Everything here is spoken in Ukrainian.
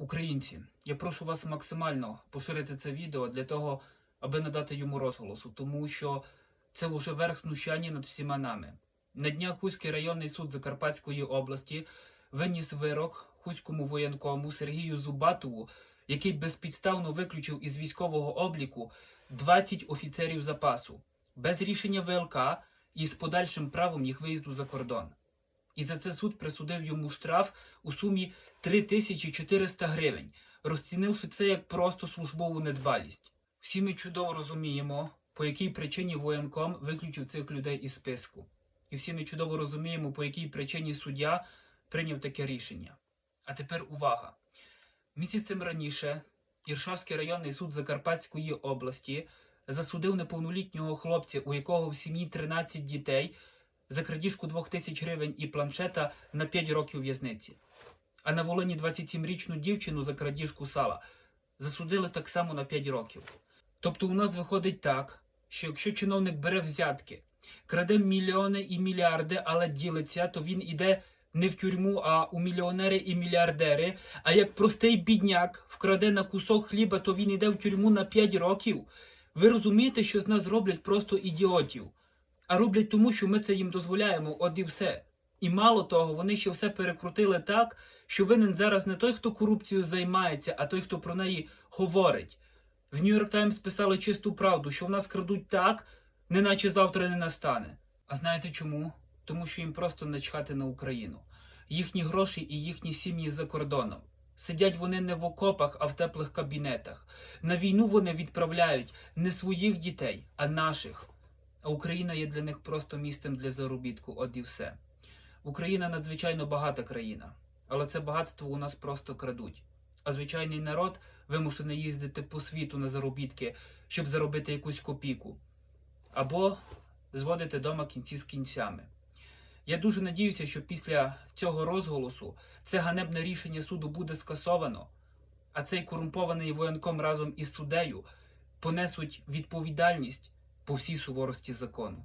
Українці, я прошу вас максимально поширити це відео для того, аби надати йому розголосу, тому що це вже верх знущання над всіма нами. На днях Хуський районний суд Закарпатської області виніс вирок хуському воєнкому Сергію Зубатову, який безпідставно виключив із військового обліку 20 офіцерів запасу без рішення ВЛК і з подальшим правом їх виїзду за кордон. І за це суд присудив йому штраф у сумі 3400 гривень, розцінивши це як просто службову недбалість. Всі ми чудово розуміємо, по якій причині воєнком виключив цих людей із списку. І всі ми чудово розуміємо, по якій причині суддя прийняв таке рішення. А тепер увага. Місяцем раніше Іршавський районний суд Закарпатської області засудив неповнолітнього хлопця, у якого в сім'ї 13 дітей, за крадіжку 2000 гривень і планшета на 5 років в'язниці. А на Волині 27-річну дівчину за крадіжку сала засудили так само на 5 років. Тобто у нас виходить так, що якщо чиновник бере взятки, краде мільйони і мільярди, але ділиться, то він іде не в тюрму, а у мільйонери і мільярдери. А як простий бідняк вкраде на кусок хліба, то він іде в тюрму на 5 років. Ви розумієте, що з нас роблять просто ідіотів. А роблять тому, що ми це їм дозволяємо, от і все. І мало того, вони ще все перекрутили так, що винен зараз не той, хто корупцією займається, а той, хто про неї говорить. В Нью-Йорк Таймс писали чисту правду, що в нас крадуть так, неначе завтра не настане. А знаєте чому? Тому що їм просто начхати на Україну. Їхні гроші і їхні сім'ї за кордоном. Сидять вони не в окопах, а в теплих кабінетах. На війну вони відправляють не своїх дітей, а наших. А Україна є для них просто місцем для заробітку, от і все. Україна надзвичайно багата країна, але це багатство у нас просто крадуть. А звичайний народ вимушений їздити по світу на заробітки, щоб заробити якусь копійку. Або зводити дома кінці з кінцями. Я дуже надіюся, що після цього розголосу це ганебне рішення суду буде скасовано, а цей корумпований воєнком разом із суддею понесуть відповідальність по всій суворості закону.